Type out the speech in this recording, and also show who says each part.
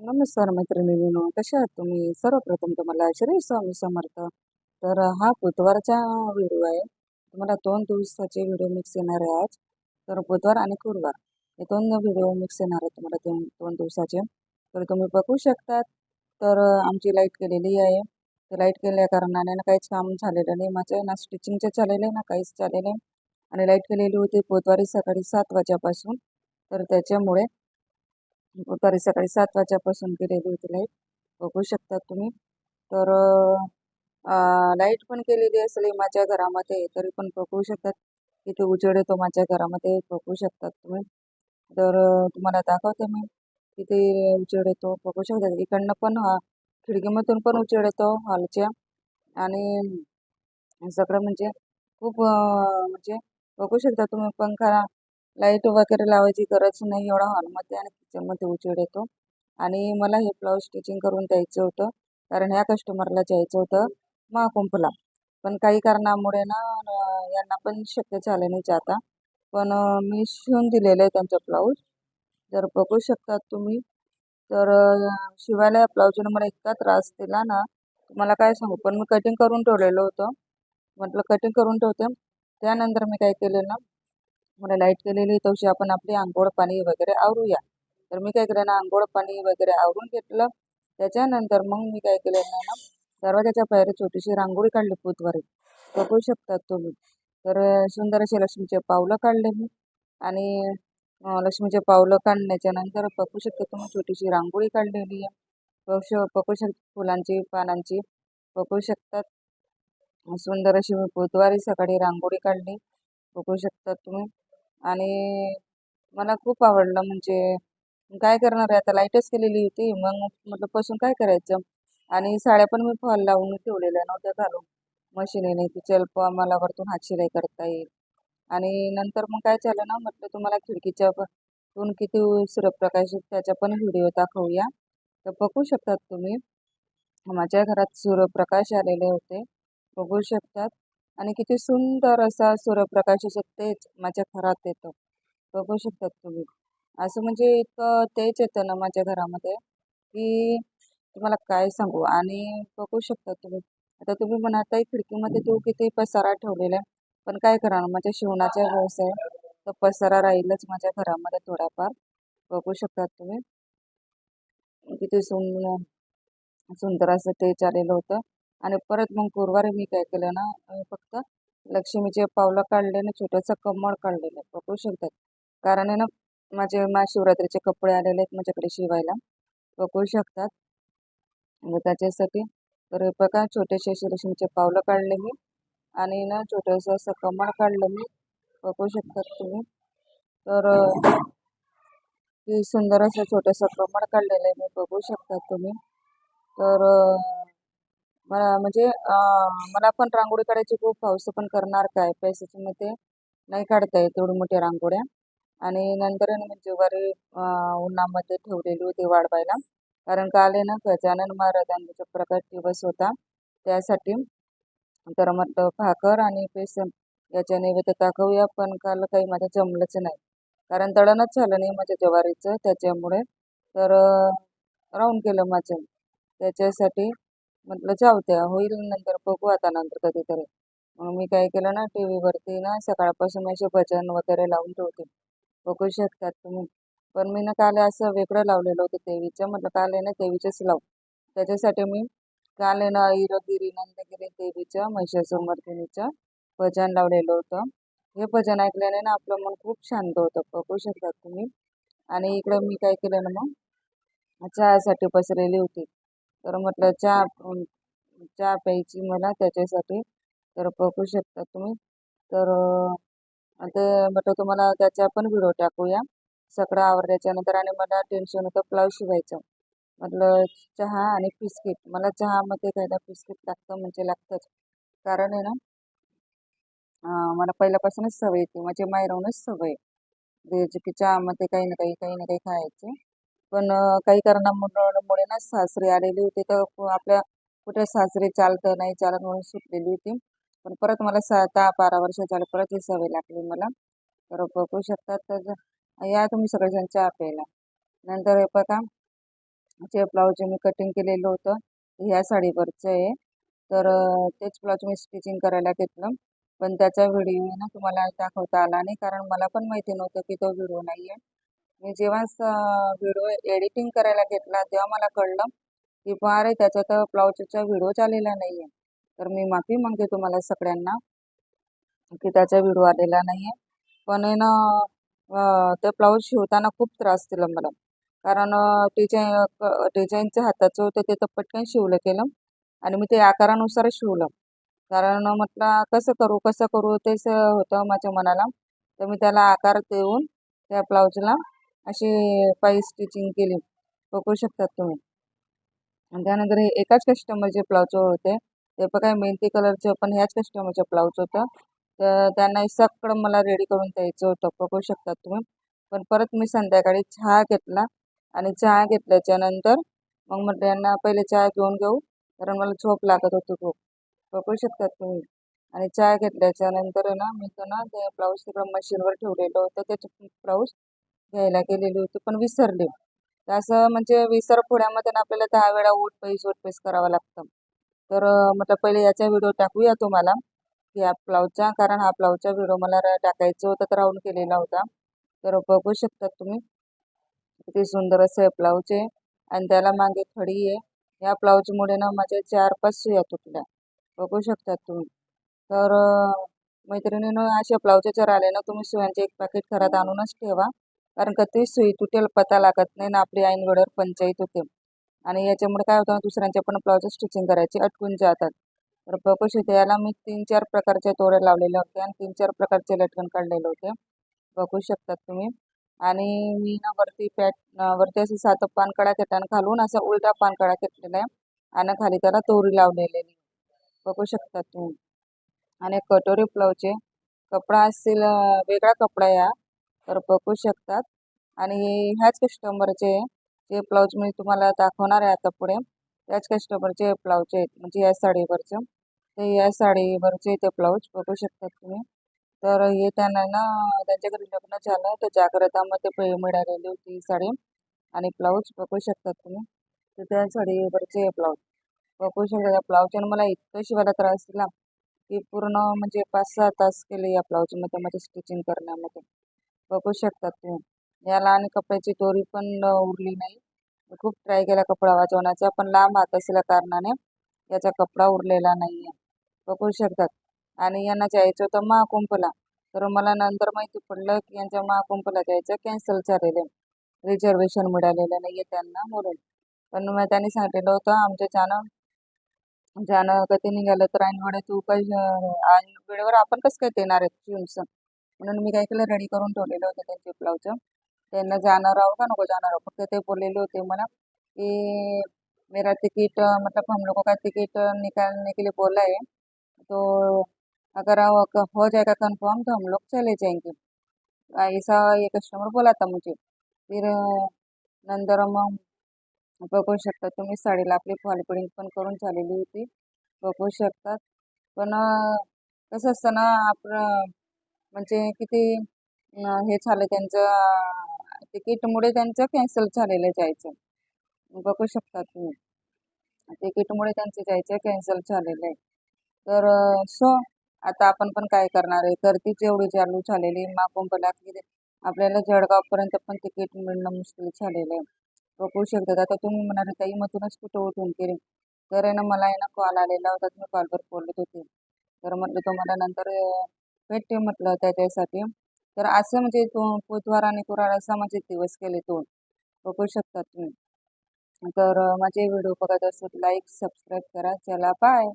Speaker 1: नमस्कार मैत्रिणींनो कशा आहात तुम्ही? सर्वप्रथम तुम्हाला श्री स्वामी समर्थ. तर हा बुधवारचा व्हिडिओ आहे. तुम्हाला दोन दिवसाचे व्हिडिओ मिक्स येणार आहे आज. तर बुधवार आणि गुरुवार हे दोन व्हिडिओ मिक्स येणार आहे तुम्हाला दोन दोन दिवसाचे. तर तुम्ही बघू शकतात. तर आमची लाइट केलेली आहे. तर लाइट केल्या कारणाने ना काहीच काम झालेलं नाही. माझं ना स्टिचिंगचे झालेलं आहे ना काहीच झालेलं आहे आणि लाइट केलेली होती बुधवारी सकाळी सात वाजेपासून. तर त्याच्यामुळे दुपारी सकाळी सात वाजेपासून केलेली होती लाइट बघू शकता तुम्ही. तर लाइट पण केलेली असेल माझ्या घरामध्ये तरी पण बघू शकतात इथे उजेड येतो माझ्या घरामध्ये बघू शकतात तुम्ही. तर तुम्हाला दाखवते मी. किती उजेड येतो बघू शकता. इकडनं पण खिडकीमधून पण उजेड येतो हॉलच्या आणि सगळं म्हणजे खूप म्हणजे बघू शकता तुम्ही. पंखा लाइट वगैरे लावायची गरज नाही एवढा हॉलमध्ये आणि किचनमध्ये उजेड येतो. आणि मला हे ब्लाऊज स्टिचिंग करून द्यायचं होतं कारण ह्या कस्टमरला जायचं होतं महाकुंभला. पण काही कारणामुळे ना यांना पण शक्य झालं नाही जाता. पण मी शिवून दिलेलं आहे त्यांचं ब्लाऊज जर बघू शकतात तुम्ही तर शिवायला या ब्लाऊजनं मला इतका त्रास दिला ना तुम्हाला काय सांगू? पण मी कटिंग करून ठेवलेलं होतं. म्हटलं कटिंग करून ठेवते. त्यानंतर मी काय केलं ना मला लाइट केलेली तशी आपण आपली आंघोळ पाणी वगैरे आवरूया. तर मी काय केलं ना आंघोळ पाणी वगैरे आवरून घेतलं. त्याच्यानंतर मग मी काय केलं ना दरवाजाच्या पायरी छोटीशी रांगोळी काढली बुधवारी बघू शकतात तुम्ही. तर सुंदर असे लक्ष्मीचे पावलं काढले मी. आणि लक्ष्मीचे पावलं काढण्याच्या नंतर बघू शकता तुम्ही छोटीशी रांगोळी काढलेली आहे. बघू बघू शकता फुलांची पानांची. बघू शकतात सुंदर अशी बुधवारी सकाळी रांगोळी काढली. बघू शकतात तुम्ही. आणि मला खूप आवडलं. म्हणजे काय करणार आहे? आता लाईटच केलेली होती. मग म्हटलं पासून काय करायचं? आणि साड्या पण मी फॉल लावून ठेवलेल्या नव्हत्या घालून. मशीनीने की चल मला वरतून हात शिलाई करता येईल. आणि नंतर मग काय झालं ना म्हटलं तुम्हाला खिडकीच्या तून किती सूर्यप्रकाश त्याचा पण व्हिडिओ दाखवूया. तर बघू शकतात तुम्ही. माझ्या घरात सूर्यप्रकाश आलेले होते. बघू शकतात. आणि किती सुंदर असा सूर्यप्रकाश असं तेज माझ्या घरात येतो. बघू शकतात तुम्ही. असं म्हणजे इतकं तेज येतं ना माझ्या घरामध्ये की तुम्हाला काय सांगू? आणि बघू शकता तुम्ही. आता तुम्ही म्हणताय खिडकीमध्ये तू किती पसारा ठेवलेला आहे. पण काय करणार माझ्या शिवणाचा व्यवसाय तर पसारा राहीलच माझ्या घरामध्ये थोडाफार. बघू शकतात तुम्ही. किती सुंदर सुंदर असं तेज आलेलं होतं. आणि परत मग गुरुवारी मी काय केलं ना फक्त लक्ष्मीचे पावलं काढले ना छोटंसं कमळ काढलेलं पकडू शकतात. कारण आहे ना माझे महाशिवरात्रीचे कपडे आलेले आहेत माझ्याकडे शिवायला. पकडू शकतात. मग त्याच्यासाठी तर बघा छोटेसे असे लक्ष्मीचे पावलं काढले मी. आणि ना छोटंसं असं कमळ काढलं मी. बघू शकतात तुम्ही. तर सुंदर असं छोटंसं कमळ काढलेलं आहे. मी बघू शकतात तुम्ही. तर म्हणजे मला पण रांगोळी काढायची खूप हौस पण करणार काय? पैशाची ते नाही काढता येत एवढी मोठ्या रांगोळ्या. आणि नंतर मी ज्वारी उन्हामध्ये ठेवलेली होती वाढवायला कारण काल आहे ना गजानन महाराजांचा प्रकट दिवस होता त्यासाठी तर म्हटलं भाकर आणि बेसन याच्या नैवेद्य दाखवूया पण काल काही माझं जमलंच नाही. कारण तळणच झालं नाही माझ्या ज्वारीचं त्याच्यामुळे तर राहून गेलं माझं. त्याच्यासाठी म्हटलं जाऊ द्या होईल नंतर बघू आता नंतर कधीतरी. मग मी काय केलं ना टी व्हीवरती ना सकाळपासून माझे असे भजन वगैरे लावून ठेवते. बघू शकतात तुम्ही. पण मी ना काल असं वेगळं लावलेलं होतं देवीचं. म्हटलं काल आहे ना देवीचंच लावू. त्याच्यासाठी मी काल आहे ना इरगिरी नंदगिरी देवीचं महिषासुमर्दिनीचं भजन लावलेलं होतं. हे भजन ऐकल्याने ना आपलं मन खूप शांत होतं. बघू शकतात तुम्ही. आणि इकडं मी काय केलं ना मग चहासाठी बसलेली होती. तर म्हटलं चहा चहा प्यायची मला त्याच्यासाठी. तर बघू शकता तुम्ही. तर ते म्हटलं तुम्हाला त्याचा पण व्हिडिओ टाकूया. सगळं आवडल्याच्या नंतर आणि मला टेन्शन होतं ब्लाऊज शिवायचं. म्हटलं चहा आणि बिस्किट मला चहामध्ये खायला बिस्किट लागतं म्हणजे लागतंच. कारण आहे ना मला पहिल्यापासूनच सवय येते माझ्या मायरावूनच सवय की चहामध्ये काही ना काही काही ना काही खायचं. पण काही कारणामुळे ना सासरे आलेले होते. तर आपल्या कुठे सासरे चालतं नाही चालत म्हणून सुटलेली होती. पण परत मला सा दहा बारा वर्ष झालं परत ही सवय लागली मला. तर बघू शकतात तर या तुम्ही सगळेजण चहा प्यायला. नंतर हे बघा जे ब्लाऊज मी कटिंग केलेलं होतं ह्या साडीवरचं आहे. तर तेच ब्लाऊज मी स्टिचिंग करायला घेतलं. पण त्याचा व्हिडिओ ना तुम्हाला दाखवता आला नाही. कारण मला पण माहिती नव्हतं की तो व्हिडिओ नाही आहे मी जेव्हा व्हिडिओ एडिटिंग करायला घेतला तेव्हा मला कळलं की बा त्याचा तर ब्लाऊजचा व्हिडिओच आलेला नाही आहे तर मी माफी मागते तुम्हाला सगळ्यांना की त्याचा व्हिडिओ आलेला नाही आहे पण आहे ना ते ब्लाऊज शिवताना खूप त्रास दिला मला. कारण डिझाईन डिझाईनचं हाताचं होतं ते तर पटकन शिवलं केलं आणि मी ते आकारानुसार शिवलं. कारण म्हटलं कसं करू कसं करू तेच होतं माझ्या मनाला. तर मी त्याला आकार देऊन त्या ब्लाऊजला अशी पाई स्टिचिंग केली. पकडू शकतात तुम्ही. आणि त्यानंतर हे एकाच कस्टमरचे ब्लाऊज होते. ते पण काय मेहंदी कलरचे पण ह्याच कस्टमरचे ब्लाऊज होतं. तर त्यांना सगळं मला रेडी करून द्यायचं होतं. बघू शकतात तुम्ही. पण परत मी संध्याकाळी चहा घेतला. आणि चहा घेतल्याच्या नंतर मग म्हटलं यांना पहिले चहा घेऊन घेऊ. कारण मला झोप लागत होती खूप. बघू शकतात तुम्ही. आणि चहा घेतल्याच्या नंतर ना मी त्यांना ना ते ब्लाऊज तिकडं मशीनवर ठेवलेलं होतं. त्याचं ब्लाऊज घ्यायला गेलेली होती पण विसरले. तर असं म्हणजे विसर पुण्यामध्ये ना आपल्याला दहा वेळा उठ पैस उठ पैस करावं लागतं. तर म्हटलं पहिले याचा व्हिडिओ टाकूया तुम्हाला. की या ब्लाऊजचा कारण हा ब्लाऊजचा व्हिडिओ मला टाकायचा होता तर राहून केलेला होता. तर बघू शकतात तुम्ही. किती सुंदर असं हे ब्लाऊज आहे. आणि त्याला मागे खडी आहे. या ब्लाऊजमुळे ना माझ्या चार पाच सुया तुटल्या. बघू शकतात तुम्ही. तर मैत्रिणीनं अशा ब्लाऊज जर आले ना तुम्ही सुयांचे एक पॅकेट घरात आणूनच ठेवा. कारण का ते सुई तुटेल पता लागत नाही ना आपली ऐन वेळेवर पंचायत होते. आणि याच्यामुळे काय होतं दुसऱ्यांचे पण ब्लाऊज स्टिचिंग करायची अटकून जातात. तर बघू शकते याला मी तीन चार प्रकारचे तोडे लावलेले होते आणि तीन चार प्रकारचे लटकन काढलेले होते. बघू शकतात तुम्ही. आणि मी ना वरती पॅट वरती असे सात पानकडा घेताना घालून असा उलटा पानकडा घेतलेला आहे आणि खाली त्याला तोरी लावलेली बघू शकतात तुम्ही. आणि कटोरी ब्लाऊजचे कपडा असेल वेगळा कपडा या तर बघू शकतात. आणि ह्याच कस्टमरचे जे ब्लाऊज मी तुम्हाला दाखवणार आहे आता पुढे त्याच कस्टमरचे ब्लाऊज आहेत. म्हणजे या साडीवरचं. ते या साडीवरचे ते ब्लाऊज बघू शकतात तुम्ही. तर हे त्यांना ना त्यांच्या घरी लग्न झालं तर जागृतामध्ये पे मिळालेली होती ही साडी. आणि ब्लाऊज बघू शकतात तुम्ही. तर त्या साडीवरचे ब्लाऊज बघू शकता त्या ब्लाऊजने मला इतकं शिवायला त्रास दिला की पूर्ण म्हणजे पाच सहा तास केले या ब्लाऊजमध्ये माझ्या स्टिचिंग करण्यामध्ये. बघू शकतात तुम्ही. याला आणि कपड्याची दोरी पण उरली नाही. खूप ट्राय केला कपडा वाचवण्याचा पण लांब हात असल्या कारणाने याचा कपडा उरलेला नाही आहे बघू शकतात. आणि यांना जायचं होतं महाकुंभला. तर मला नंतर माहिती पडलं की यांच्या महाकुंभला जायचं कॅन्सल झालेलं आहे. रिझर्वेशन मिळालेलं नाही आहे त्यांना म्हणून. पण मग त्यांनी सांगितलेलं होतं आमच्या जाणं जाणं कधी निघालं तर आईनवडे तू काही ऐन वेळेवर आपण कसं काय देणार आहे तुमचं म्हणून मी काय केलं रेडी करून ठेवलेलं होतं त्यांचे ब्लाऊज त्यांना जाणार आहो का? नको जाणार आहो फक्त ते बोललेले होते मला की मेरा टिकट मतलब हम लोगों का टिकट निकालने के लिए बोला है. तो अगर हो जाएगा कंफर्म तो हम लोग चले जाएंगे. ऐसा ये कस्टमर बोला था मुझे. फिर नंतर मग बघू शकता तुम्ही साडीला आपली फॉल पण करून झालेली होती. बघू शकतात पण कसं असतं ना आपलं म्हणजे किती हे झालं त्यांचं तिकीटमुळे त्यांचं कॅन्सल झालेलं जायचं. बघू शकता तुम्ही. तिकीटमुळे त्यांचं जायचं कॅन्सल झालेलं आहे. तर सो आता आपण पण काय करणार आहे? गर्दी जेवढी चालू झालेली आहे महाकुंभला की आपल्याला जळगावपर्यंत पण तिकीट मिळणं मुश्किल झालेलं आहे. बघू शकतात आता तुम्ही म्हणाले ताई मधूनच कुठं उठून केले? तर आहे ना मला आहे ना कॉल आलेला होता. तुम्ही कॉलवर बोलत होते. तर म्हटलं तुम्हाला नंतर भेटते म्हटलं त्याच्यासाठी तर असं म्हणजे तो बुधवार आणि कुराळ असा म्हणजे दिवस केले दोन. बघू शकता तुम्ही. तर माझे व्हिडिओ बघत असेल लाईक सबस्क्राईब करा. चला बाय